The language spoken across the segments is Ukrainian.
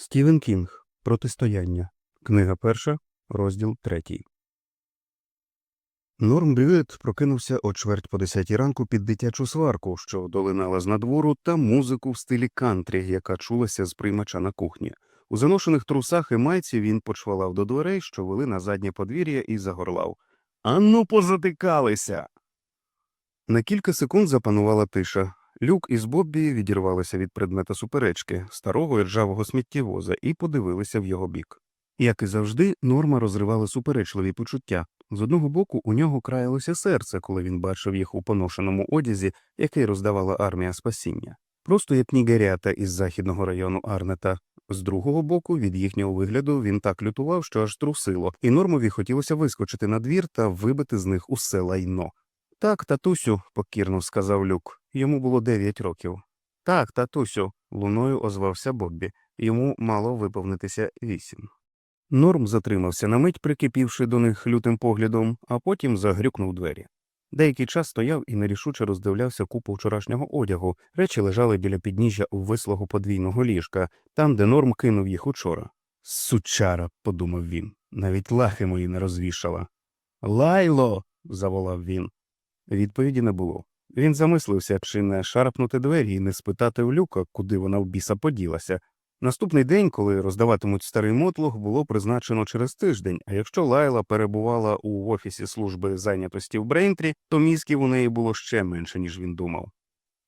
Стівен Кінг. Протистояння. Книга перша, розділ третій. Норм Бюет прокинувся о чверть по десятій ранку під дитячу сварку, що долинала з надвору, та музику в стилі кантрі, яка чулася з приймача на кухні. У заношених трусах і майці він почвалав до дверей, що вели на заднє подвір'я, і загорлав. Ану, позатикалися. На кілька секунд запанувала тиша. Люк із Боббі відірвалися від предмета суперечки, старого ржавого сміттєвоза, і подивилися в його бік. Як і завжди, норма розривала суперечливі почуття. З одного боку, у нього краялося серце, коли він бачив їх у поношеному одязі, який роздавала армія спасіння, просто як нігерята із західного району Арнета. З другого боку, від їхнього вигляду він так лютував, що аж трусило, і нормові хотілося вискочити на двір та вибити з них усе лайно. Так, татусю, покірно сказав Люк. Йому було дев'ять років. Так, татусю, луною озвався Боббі. Йому мало виповнитися вісім. Норм затримався на мить, прикипівши до них лютим поглядом, а потім загрюкнув двері. Деякий час стояв і нерішуче роздивлявся купу вчорашнього одягу, речі лежали біля підніжжя увислого подвійного ліжка, там, де норм кинув їх учора. Сучара, подумав він, навіть лахи мої не розвішала. Лайло. заволав він. Відповіді не було. Він замислився, чи не шарпнути двері і не спитати у люка, куди вона в біса поділася. Наступний день, коли роздаватимуть старий мотлох, було призначено через тиждень, а якщо Лайла перебувала у офісі служби зайнятості в Брейнтрі, то мізків у неї було ще менше, ніж він думав.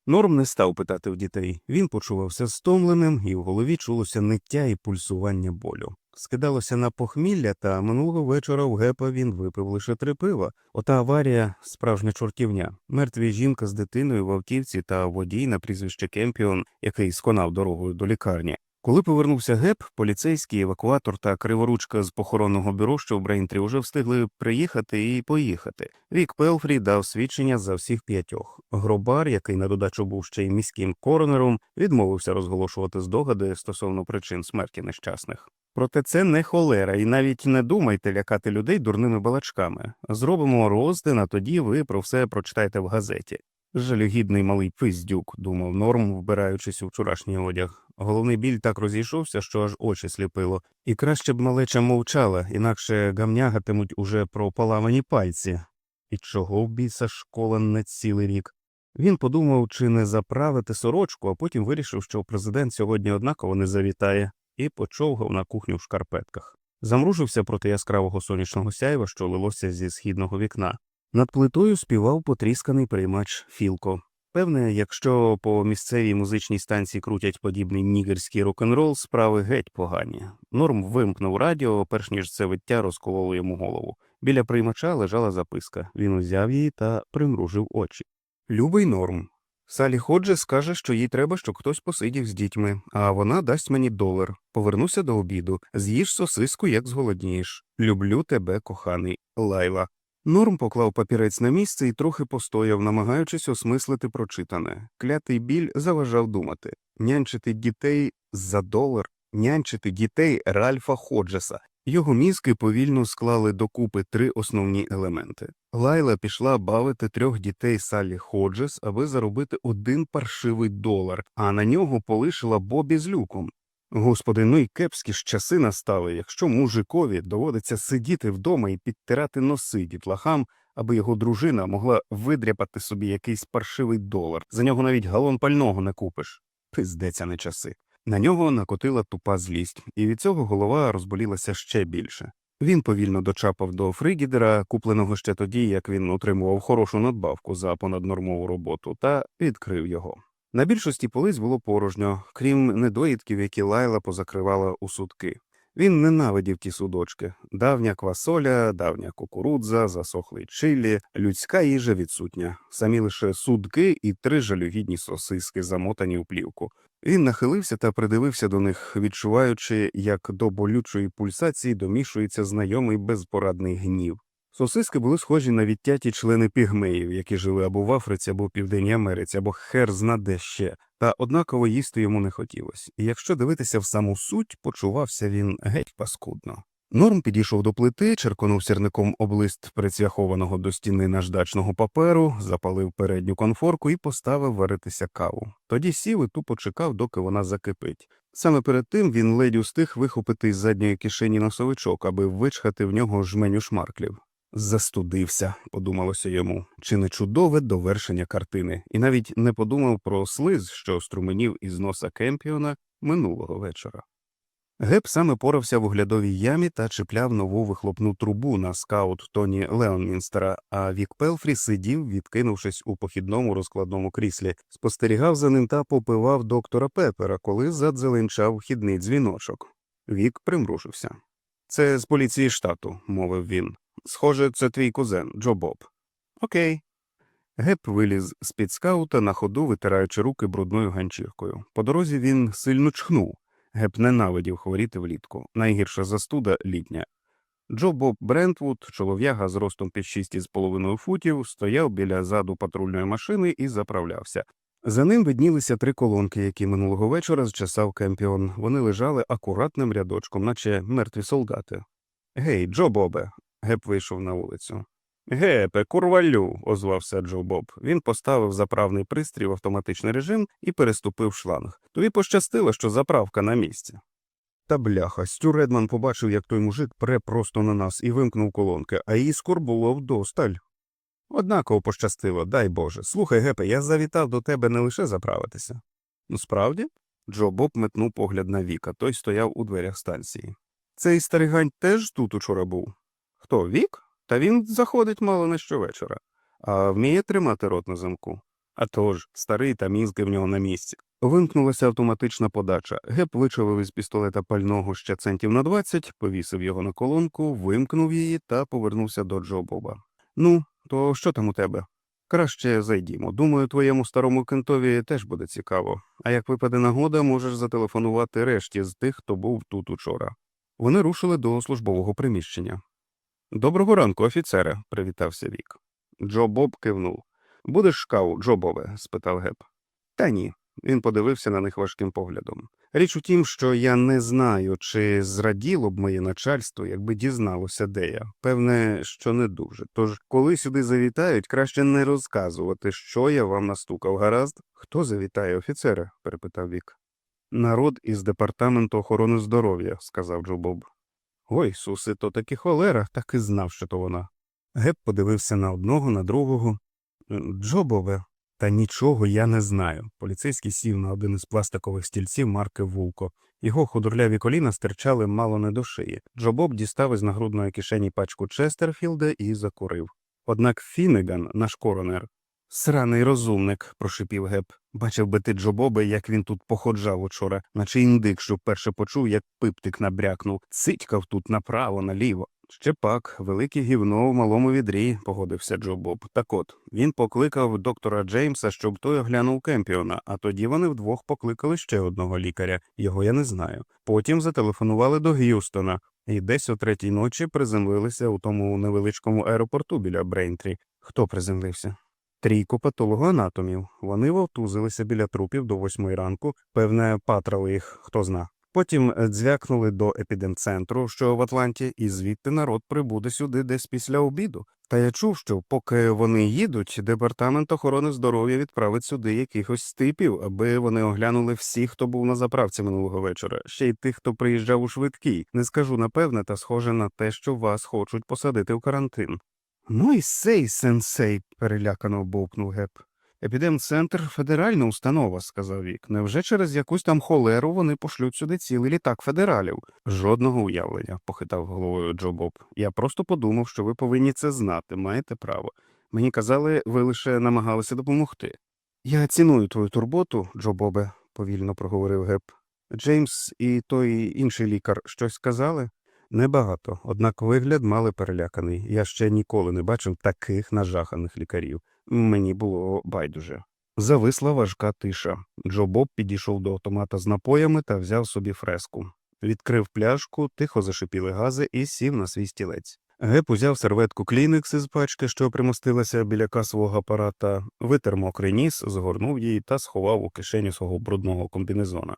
Норм не став питати в дітей. Він почувався стомленим, і в голові чулося ниття і пульсування болю. Скидалося на похмілля, та минулого вечора в гепа він випив лише три пива. Ота аварія справжня чортівня. Мертві жінка з дитиною в автівці та водій на прізвище Кемпіон, який сконав дорогою до лікарні. Коли повернувся геп, поліцейський евакуатор та криворучка з похоронного бюро, що в Брейнтрі, уже встигли приїхати і поїхати. Вік Пелфрі дав свідчення за всіх п'ятьох. Гробар, який на додачу був ще й міським коронером, відмовився розголошувати здогади стосовно причин смерті нещасних. Проте це не холера, і навіть не думайте лякати людей дурними балачками. Зробимо роздин, а тоді ви про все прочитаєте в газеті. Жалюгідний малий пиздюк, думав Норм, вбираючись у вчорашній одяг. Головний біль так розійшовся, що аж очі сліпило, і краще б малеча мовчала, інакше гамнягатимуть уже про поламані пальці. І чого біса школа не цілий рік? Він подумав, чи не заправити сорочку, а потім вирішив, що президент сьогодні однаково не завітає, і почовгав на кухню в шкарпетках. Замружився проти яскравого сонячного сяйва, що лилося зі східного вікна. Над плитою співав потрісканий приймач Філко. Певне, якщо по місцевій музичній станції крутять подібний нігерський рок-н-рол, справи геть погані. Норм вимкнув радіо, перш ніж це виття розкололо йому голову. Біля приймача лежала записка. Він узяв її та примружив очі. Любий норм. Салі Ходже скаже, що їй треба, щоб хтось посидів з дітьми, а вона дасть мені долар. Повернуся до обіду. З'їж сосиску, як зголоднієш. Люблю тебе, коханий Лайла. Норм поклав папірець на місце і трохи постояв, намагаючись осмислити прочитане. Клятий біль заважав думати нянчити дітей за долар, нянчити дітей Ральфа Ходжеса. Його мізки повільно склали докупи три основні елементи. Лайла пішла бавити трьох дітей Саллі Ходжес, аби заробити один паршивий долар, а на нього полишила Бобі з люком. Господи, ну й кепські ж часи настали, якщо мужикові доводиться сидіти вдома і підтирати носи дітлахам, аби його дружина могла видряпати собі якийсь паршивий долар. За нього навіть галон пального не купиш. Пиздеться не часи. На нього накотила тупа злість, і від цього голова розболілася ще більше. Він повільно дочапав до фригідера, купленого ще тоді, як він отримував хорошу надбавку за понаднормову роботу, та відкрив його. На більшості полиць було порожньо, крім недоїдків, які лайла позакривала у судки. Він ненавидів ті судочки давня квасоля, давня кукурудза, засохлий чилі, людська їжа відсутня, самі лише судки і три жалюгідні сосиски, замотані у плівку. Він нахилився та придивився до них, відчуваючи, як до болючої пульсації домішується знайомий безпорадний гнів. Сосиски були схожі на відтяті члени пігмеїв, які жили або в Африці, або в Південній Америці, або хер зна де ще, та однаково їсти йому не хотілося, і якщо дивитися в саму суть, почувався він геть паскудно. Норм підійшов до плити, черконув сірником облист прицвяхованого до стіни наждачного паперу, запалив передню конфорку і поставив варитися каву. Тоді сів і тупо чекав, доки вона закипить. Саме перед тим він ледь устиг вихопити з задньої кишені носовичок, аби вичхати в нього жменю шмарклів. Застудився, подумалося йому, чи не чудове довершення картини, і навіть не подумав про слиз, що струменів із носа Кемпіона минулого вечора. Геп саме порався в оглядовій ямі та чіпляв нову вихлопну трубу на скаут Тоні Леонмінстера, а Вік Пелфрі сидів, відкинувшись у похідному розкладному кріслі, спостерігав за ним та попивав доктора Пепера, коли задзеленчав вхідний дзвіночок. Вік примружився. Це з поліції штату, мовив він. Схоже, це твій кузен, Джо Боб. Окей. Геп виліз з під скаута на ходу, витираючи руки брудною ганчіркою. По дорозі він сильно чхнув. Геп ненавидів хворіти влітку. Найгірша застуда літня. Джо Боб Брентвуд, чолов'яга з ростом під шість із половиною футів, стояв біля заду патрульної машини і заправлявся. За ним виднілися три колонки, які минулого вечора зчесав Кемпіон. Вони лежали акуратним рядочком, наче мертві солдати. Гей, Джо Бобе. Геп вийшов на вулицю. Гепе, курвалю, озвався Джо Боб. Він поставив заправний пристрій в автоматичний режим і переступив шланг. Тобі пощастило, що заправка на місці. Та бляха, Стю Редман побачив, як той мужик пре просто на нас і вимкнув колонки, а іскор було вдосталь. Однаково пощастило, дай Боже. Слухай, Гепе, я завітав до тебе не лише заправитися. Ну, справді? Джо Боб метнув погляд на Віка, той стояв у дверях станції. Цей старигань теж тут учора був. Хто, Вік? Та він заходить мало не щовечора, а вміє тримати рот на замку. А тож, старий та мізки в нього на місці. Вимкнулася автоматична подача. Геп вичавив із пістолета пального ще центів на двадцять, повісив його на колонку, вимкнув її та повернувся до Джо Боба. Ну, то що там у тебе? Краще зайдімо. Думаю, твоєму старому кентові теж буде цікаво. А як випаде нагода, можеш зателефонувати решті з тих, хто був тут учора. Вони рушили до службового приміщення. Доброго ранку, офіцере, привітався Вік. Джо Боб кивнув. Будеш каву, Джо Бобе? спитав Геп. Та ні. Він подивився на них важким поглядом. Річ у тім, що я не знаю, чи зраділо б моє начальство, якби дізналося, де я. Певне, що не дуже. Тож, коли сюди завітають, краще не розказувати, що я вам настукав. Гаразд? Хто завітає, офіцере? перепитав Вік. Народ із департаменту охорони здоров'я, сказав Джо Боб. Ой, суси, то таки холера, так і знав, що то вона. Геп подивився на одного, на другого. Джобове, та нічого я не знаю. Поліцейський сів на один із пластикових стільців марки Вулко. Його худорляві коліна стирчали мало не до шиї. Джобоб дістав із нагрудної кишені пачку Честерфілда і закурив. Однак Фіннеган, наш коронер, Сраний розумник, прошипів Геп. Бачив би ти Джобобе, як він тут походжав учора, наче індик, що вперше почув, як пиптик набрякнув, цитькав тут направо, наліво. Ще пак, велике гівно в малому відрі, погодився Джо Боб. Так от, він покликав доктора Джеймса, щоб той оглянув Кемпіона, а тоді вони вдвох покликали ще одного лікаря, його я не знаю. Потім зателефонували до Г'юстона, і десь о третій ночі приземлилися у тому невеличкому аеропорту біля Брейнтрі. Хто приземлився? Трійко патологоанатомів. Вони вовтузилися біля трупів до восьмої ранку, певне, патрали їх, хто зна. Потім дзвякнули до епідемцентру, що в Атланті, і звідти народ прибуде сюди десь після обіду. Та я чув, що поки вони їдуть, департамент охорони здоров'я відправить сюди якихось типів, аби вони оглянули всіх, хто був на заправці минулого вечора, ще й тих, хто приїжджав у швидкій. Не скажу напевне, та схоже на те, що вас хочуть посадити в карантин. Ну і сей, сенсей, перелякано бовкнув геп. Епідемцентр федеральна установа, сказав Вік. Невже через якусь там холеру вони пошлють сюди цілий літак федералів? Жодного уявлення, похитав головою Джо Боб. Я просто подумав, що ви повинні це знати, маєте право. Мені казали, ви лише намагалися допомогти. Я ціную твою турботу, Джо Бобе, повільно проговорив геп. Джеймс і той інший лікар щось сказали? Небагато, однак вигляд мали переляканий. Я ще ніколи не бачив таких нажаханих лікарів. Мені було байдуже. Зависла важка тиша. Джо Боб підійшов до автомата з напоями та взяв собі фреску. Відкрив пляшку, тихо зашипіли гази і сів на свій стілець. Геп узяв серветку Клінекс із пачки, що примостилася біля касового апарата, витер мокрий ніс, згорнув її та сховав у кишеню свого брудного комбінезона.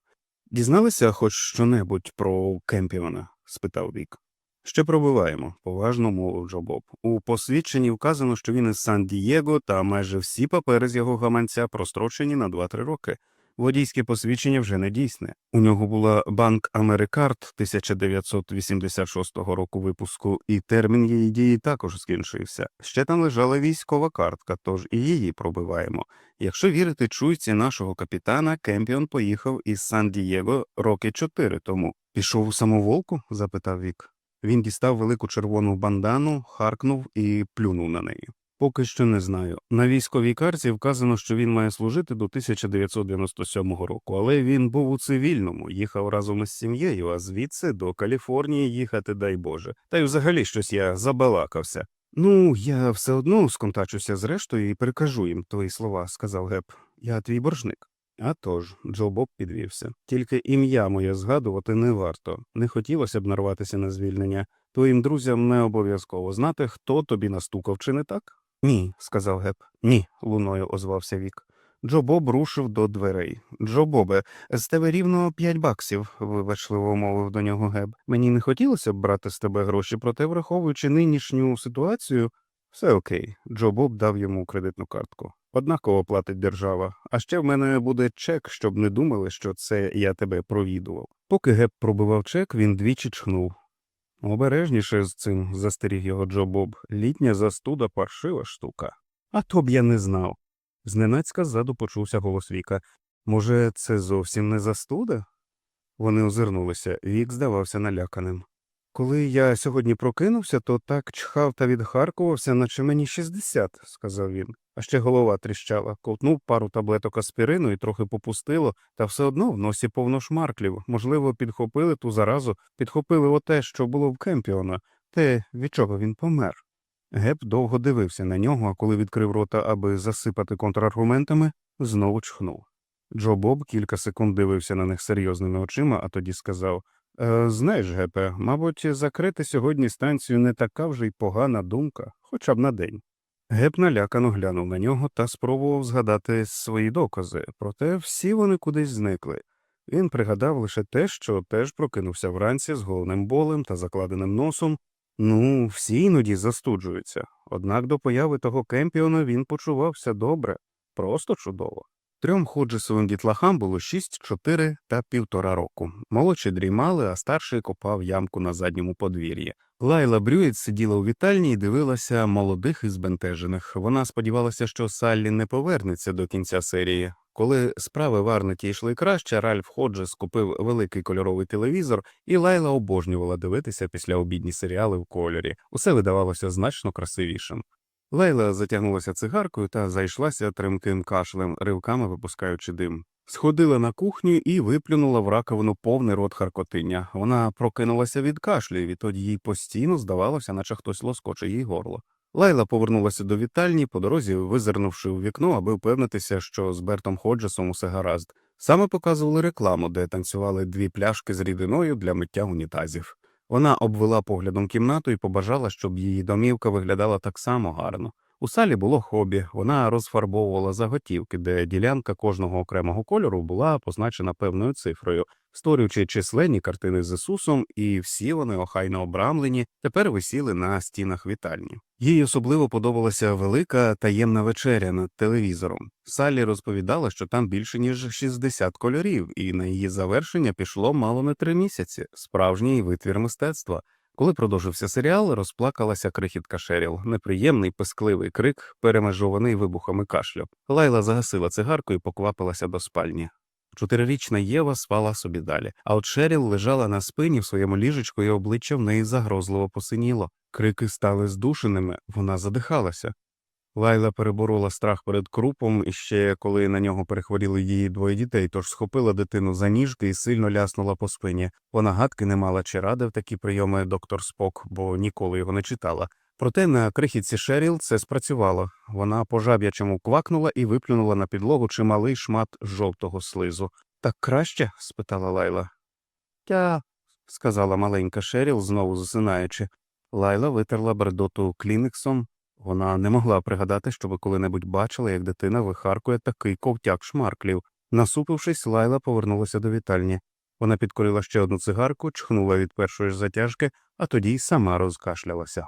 Дізналися хоч що-небудь про Кемпіона? Спитав Вік. Ще пробиваємо, поважно мовив Джо Боб. У посвідченні вказано, що він із Сан-Дієго, та майже всі папери з його гаманця прострочені на 2-3 роки. Водійське посвідчення вже не дійсне. У нього була банк Америкарт 1986 року випуску, і термін її дії також скінчився. Ще там лежала військова картка, тож і її пробиваємо. Якщо вірити чуйці нашого капітана, Кемпіон поїхав із Сан-Дієго роки чотири тому. Пішов у самоволку? запитав Вік. Він дістав велику червону бандану, харкнув і плюнув на неї. Поки що не знаю. На військовій карті вказано, що він має служити до 1997 року, але він був у цивільному, їхав разом із сім'єю, а звідси до Каліфорнії їхати, дай Боже. Та й взагалі щось я забалакався. Ну, я все одно сконтачуся з рештою і перекажу їм твої слова, сказав Геп. Я твій боржник. А тож, Джо Боб підвівся. Тільки ім'я моє згадувати не варто. Не хотілося б нарватися на звільнення. Твоїм друзям не обов'язково знати, хто тобі настукав, чи не так? Ні, сказав Геп. Ні, луною озвався Вік. Джо Боб рушив до дверей. Джо Бобе, з тебе рівно п'ять баксів, вибачливо мовив до нього Геб. Мені не хотілося б брати з тебе гроші, проте, враховуючи нинішню ситуацію, все окей. Джо Боб дав йому кредитну картку. Однаково платить держава, а ще в мене буде чек, щоб не думали, що це я тебе провідував. Поки Геб пробивав чек, він двічі чхнув. Обережніше з цим, застеріг його Джо Боб. Літня застуда паршива штука. А то б я не знав. Зненацька ззаду почувся голос Віка. Може, це зовсім не застуда? Вони озирнулися, вік здавався наляканим. Коли я сьогодні прокинувся, то так чхав та відхаркувався, наче мені 60, сказав він. А ще голова тріщала, ковтнув пару таблеток аспірину і трохи попустило, та все одно в носі повно шмарклів. Можливо, підхопили ту заразу, підхопили оте, що було в Кемпіона, те, від чого він помер. Геп довго дивився на нього, а коли відкрив рота, аби засипати контраргументами, знову чхнув. Джо Боб кілька секунд дивився на них серйозними очима, а тоді сказав «Е, Знаєш, Гепе, мабуть, закрити сьогодні станцію не така вже й погана думка, хоча б на день. Геп налякано глянув на нього та спробував згадати свої докази, проте всі вони кудись зникли. Він пригадав лише те, що теж прокинувся вранці з головним болем та закладеним носом. Ну, всі іноді застуджуються, однак до появи того кемпіона він почувався добре, просто чудово. Трьом ходжесовим дітлахам було шість, чотири та півтора року. Молодші дрімали, а старший копав ямку на задньому подвір'ї. Лайла Брюєт сиділа у вітальні і дивилася молодих і збентежених. Вона сподівалася, що Саллі не повернеться до кінця серії. Коли справи в Арнеті йшли краще, Ральф Ходжес купив великий кольоровий телевізор, і Лайла обожнювала дивитися після обідні серіали в кольорі. Усе видавалося значно красивішим. Лейла затягнулася цигаркою та зайшлася тремким кашлем, ривками випускаючи дим. Сходила на кухню і виплюнула в раковину повний рот харкотиння. Вона прокинулася від кашлю, і відтоді їй постійно здавалося, наче хтось лоскоче їй горло. Лайла повернулася до вітальні, по дорозі визирнувши у вікно, аби впевнитися, що з Бертом Ходжесом усе гаразд. Саме показували рекламу, де танцювали дві пляшки з рідиною для миття унітазів. Вона обвела поглядом кімнату і побажала, щоб її домівка виглядала так само гарно. У салі було хобі, вона розфарбовувала заготівки, де ділянка кожного окремого кольору була позначена певною цифрою, створюючи численні картини з Ісусом, і всі вони охайно обрамлені, тепер висіли на стінах вітальні. Їй особливо подобалася велика таємна вечеря над телевізором. Салі розповідала, що там більше ніж 60 кольорів, і на її завершення пішло мало не три місяці справжній витвір мистецтва. Коли продовжився серіал, розплакалася крихітка Шеріл, неприємний пискливий крик, перемежований вибухами кашлю. Лайла загасила цигарку і поквапилася до спальні. Чотирирічна Єва спала собі далі, а от Шеріл лежала на спині в своєму ліжечку, і обличчя в неї загрозливо посиніло. Крики стали здушеними, вона задихалася. Лайла переборола страх перед крупом іще коли на нього перехворіли її двоє дітей, тож схопила дитину за ніжки і сильно ляснула по спині. Вона гадки не мала чи радив такі прийоми доктор Спок, бо ніколи його не читала. Проте на крихітці Шеріл це спрацювало. Вона по жаб'ячому квакнула і виплюнула на підлогу чималий шмат жовтого слизу. Так краще? спитала Лайла. Тя, сказала маленька Шеріл, знову засинаючи. Лайла витерла бредоту кліниксом. Вона не могла пригадати, щоби коли-небудь бачила, як дитина вихаркує такий ковтяк шмарклів. Насупившись, Лайла повернулася до вітальні. Вона підкорила ще одну цигарку, чхнула від першої ж затяжки, а тоді й сама розкашлялася.